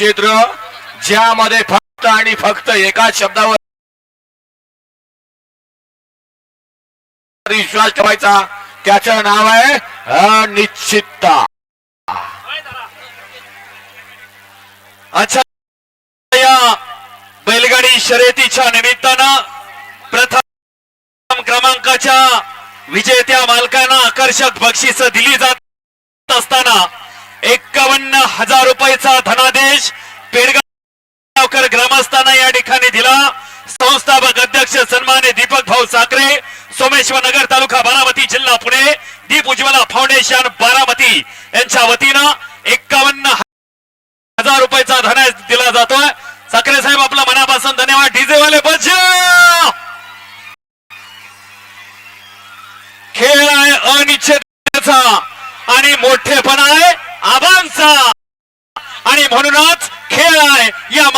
क्षेत्र ज्यामध्ये फक्त आणि फक्त एकाच शब्दावर विश्वास ठेवायचा त्याचं नाव आहे अनिश्चितता. अच्छा या बैलगाडी शर्यतीच्या निमित्तानं प्रथम क्रमांकाच्या विजेत्या मालकांना आकर्षक बक्षीस दिली जात असताना एक्कावन्न हजार रुपयाचा धना ग्रामस्थांना या ठिकाणी दिला. संस्थापक अध्यक्ष सन्माने दीपक भाऊ साखरे सोमेश्वर नगर तालुका बारामती जिल्हा पुणे दीप उज्ज्वला फाउंडेशन बारामती यांच्या वतीनं एक्कावन्न हजार रुपयाचा धनादेश दिला जातोय. साखरे साहेब आपला मनापासून धन्यवाद. डीजे वाले बजा खेळ आहे अनिश्चिततेचा आणि मोठेपणा आहे आबांचा. आणि म्हणूनच खेळ आहे या